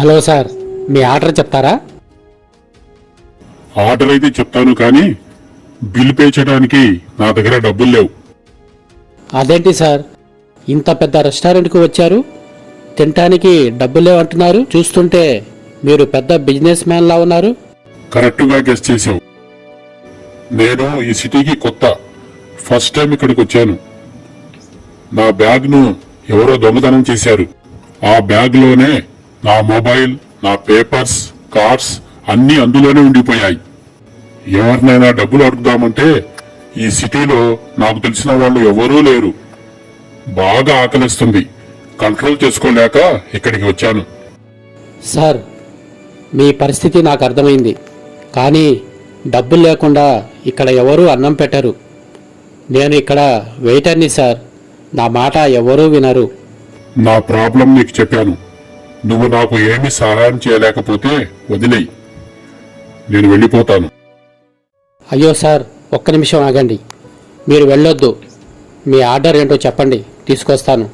Hello sir మీ order చెప్తారా? Order అయితే చెప్తాను కానీ బిల్ పే చేయడానికి నా దగ్గర డబ్బులు లేవు. అదేంటి సార్ ఇంత పెద్ద రెస్టారెంట్కి వచ్చారు? తినటానికి డబ్బులే అంటున్నారు చూస్తుంటే మీరు పెద్ద బిజినెస్ మ్యాన్ లా ఉన్నారు. కరెక్ట్గా గెస్ట్ చేసావు నేను ఈ సిటీకి కొత్త ఫస్ట్ టైం ఇక్కడికి వచ్చాను. నా బ్యాగ్ను ఎవరో దొంగతనం చేశారు. ఆ బ్యాగ్లోనే నా మొబైల్ నా పేపర్స్ కార్డ్స్ అన్నీ అందులోనే ఉండిపోయాయి. ఎవరినైనా డబ్బులు అడుగుదామంటే ఈ సిటీలో నాకు తెలిసిన వాళ్ళు ఎవరూ లేరు. బాగా ఆకలిస్తుంది. కంట్రోల్ చేసుకోలేక ఇక్కడికి వచ్చాను. సార్ మీ పరిస్థితి నాకు అర్థమైంది. కానీ డబ్బులు లేకుండా ఇక్కడ ఎవరూ అన్నం పెట్టరు. నేను ఇక్కడ వెయిటర్ని సార్. నా మాట ఎవరూ వినరు. నా ప్రాబ్లం నీకు చెప్పాను. నువ్వు నాకు ఏమీ సహాయం చేయలేకపోతే వదిలేయి. నేను వెళ్ళిపోతాను. అయ్యో సార్ ఒక్క నిమిషం ఆగండి. మీరు వెళ్ళొద్దు. మీ ఆర్డర్ ఏంటో చెప్పండి. తీసుకొస్తాను.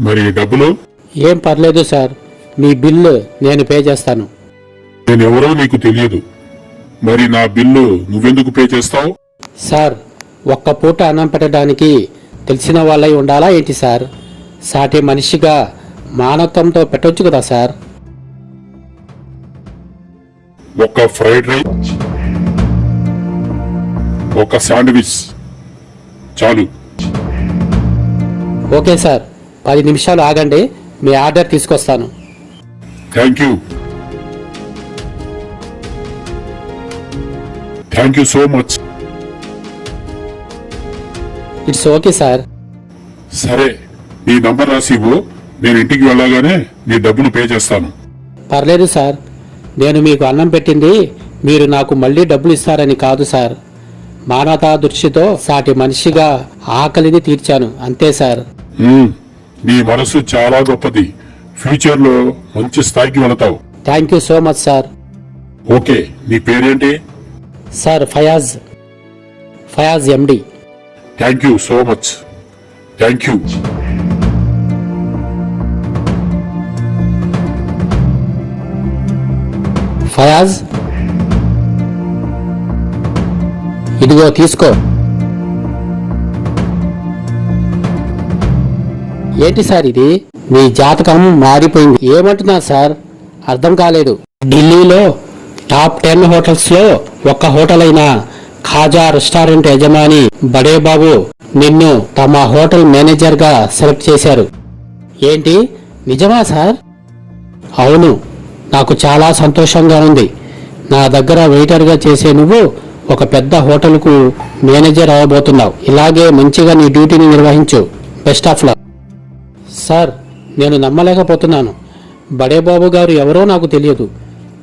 మరి డబ్బులు? ఏం పర్లేదు సార్. మీ బిల్లు నేను పే చేస్తాను. నేనెవరో నీకు తెలియదు. మరి నా బిల్లు నువ్వెందుకు పే చేస్తావు? సార్ ఒక్క పూట అన్నం పెట్టడానికి తెలిసిన వాళ్ళై ఉండాలా ఏంటి సార్? సాటి మనిషిగా మానవత్వంతో పెట్టొచ్చు కదా సార్? ఒక ఫ్రైడ్ రైస్ ఒక శాండ్విచ్ చాలు. Okay sir. పది నిమిషాలు ఆగండి. మీ ఆర్డర్ తీసుకొస్తాను. Thank you thank you so much it's okay sir సరే నీ నంబర్ రాసి ఇవ్వు. నేను ఇంటికి వెళ్ళగానే నీ డబ్బులు పే చేస్తాను. పర్లేదు సార్. నేను మీకు అన్నం పెట్టింది మీరు నాకు మళ్ళీ డబ్బులు ఇస్తారని కాదు సార్. మానవతా దృష్టితో సాటి మనిషిగా ఆకలిని తీర్చాను అంతే సార్. నీ మనసు చాలా గొప్పది. ఫ్యూచర్లో మంచి స్థాయికి వెళతావు. Thank you so much sir. Okay నీ పేరేంటి? Sir Fayaz. Fayaz MD. Thank you so much. Thank you. Fayaz? ఇదిగో తీసుకో. ఏంటి సార్ ఇది? మీ జాతకం మారిపోయింది. ఏమంటున్నా సార్? అర్థం కాలేదు. ఢిల్లీలో టాప్ టెన్ హోటల్స్లో ఒక్క హోటల్ అయిన ఖాజా రెస్టారెంట్ యజమాని బడే బాబు నిన్ను తమ హోటల్ మేనేజర్గా సెలెక్ట్ చేశారు. ఏంటి? నిజమా సార్? అవును. నాకు చాలా సంతోషంగా ఉంది. నా దగ్గర వెయిటర్గా చేసే నువ్వు ఒక పెద్ద హోటల్కు మేనేజర్ అవ్వబోతున్నావు. ఇలాగే మంచిగా నీ డ్యూటీని నిర్వహించు. Best of luck. సార్ నేను నమ్మలేకపోతున్నాను. బడే బాబు గారు ఎవరో నాకు తెలియదు.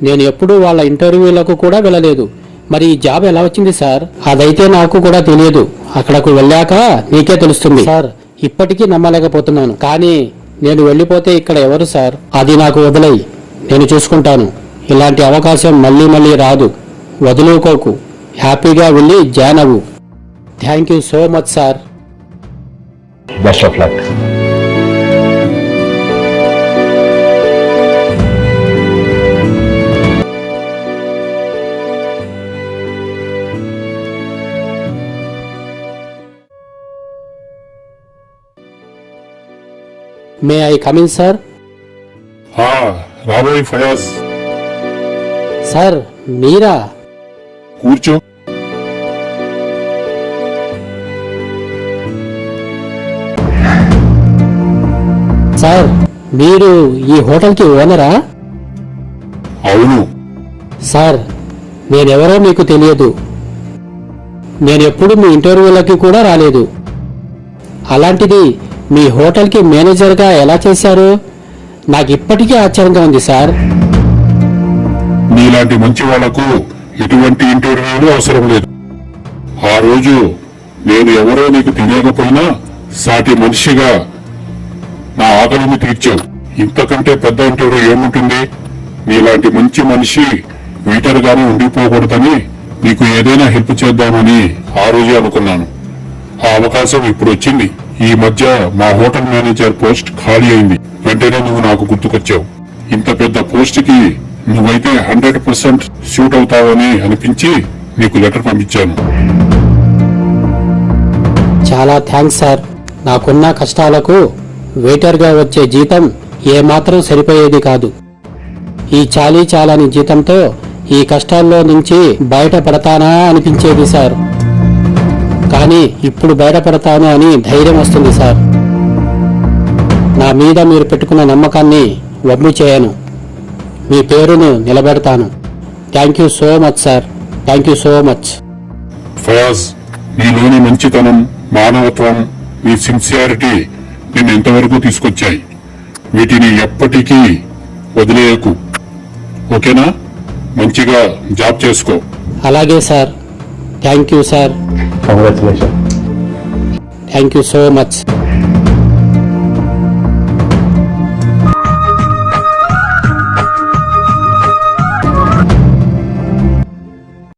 నేను ఎప్పుడూ వాళ్ళ ఇంటర్వ్యూలకు కూడా వెళ్ళలేదు. మరి ఈ జాబ్ ఎలా వచ్చింది సార్? అదైతే నాకు కూడా తెలియదు. అక్కడకు వెళ్ళాక నీకే తెలుస్తుంది. సార్ ఇప్పటికీ నమ్మలేకపోతున్నాను. కానీ నేను వెళ్ళిపోతే ఇక్కడ ఎవరు సార్? అది నాకు వదిలేయి. నేను చూసుకుంటాను. ఇలాంటి అవకాశం మళ్ళీ మళ్ళీ రాదు. వదులుకోకు. హ్యాపీగా వెళ్ళి జాయిన్ అవ్వు. Thank you so much sir. Best of luck. May I come in sir రాబోయ్ Fayaz. Sir మీరా? కూర్చో. సార్ మీరు ఈ హోటల్కి ఓనరా? అవును. సార్ నేనెవరో మీకు తెలియదు. నేను ఎప్పుడు మీ ఇంటర్వ్యూలకి కూడా రాలేదు. అలాంటిది మీ హోటల్కి మేనేజర్గా ఎలా చేశారు? నాకు ఇప్పటికీ ఆశ్చర్యంగా ఉంది సార్. మీలాంటి మంచి వాళ్ళకు ఎటువంటి ఇంటర్వ్యూలు అవసరం లేదు. ఆ రోజు నేను ఎవరో నీకు తెలియకపోయినా సాటి మనిషిగా నా ఆకలిని తీర్చావు. ఇంతకంటే పెద్ద ఇంటర్వ్యూ ఏముంటుంది? నీలాంటి మంచి మనిషి వెయిటర్ గానే ఉండిపోకూడదని నీకు ఏదైనా హెల్ప్ చేద్దామని ఆ రోజే అనుకున్నాను. ఆ అవకాశం ఇప్పుడు వచ్చింది. ఈ మధ్య మా హోటల్ మేనేజర్ పోస్ట్ ఖాళీ అయింది. వెంటనే నువ్వు నాకు గుర్తుకొచ్చావు. ఇంత పెద్ద పోస్ట్కి నువ్వైతే హండ్రెడ్ పర్సెంట్ షూట్ అవుతావని అనిపించి నీకు లెటర్ పంపించాను. చాలా థ్యాంక్స్ సార్. నాకున్న కష్టాలకు వెయిటర్గా వచ్చే జీతం ఏమాత్రం సరిపోయేది కాదు. ఈ చాలీ చాలని జీతంతో ఈ కష్టాల్లో నుంచి బయటపడతానా అనిపించేది సార్. కానీ ఇప్పుడు బయటపడతాను అని ధైర్యం వస్తుంది సార్. నా మీద మీరు పెట్టుకున్న నమ్మకాన్ని వమ్ము చేయను. మీ పేరును నిలబెడతాను. Thank you so much sir thank you so much Fayaz నీలోని మంచితనం మానవత్వం నీ సిన్సియారిటీ నిన్ను ఎంతవరకు తీసుకొచ్చాయి? వీటిని ఎప్పటికీ వదిలేయకు. ఓకేనా? మంచిగా జాబ్ చేసుకో. అలాగే sir thank you sir Congratulations. Thank you so much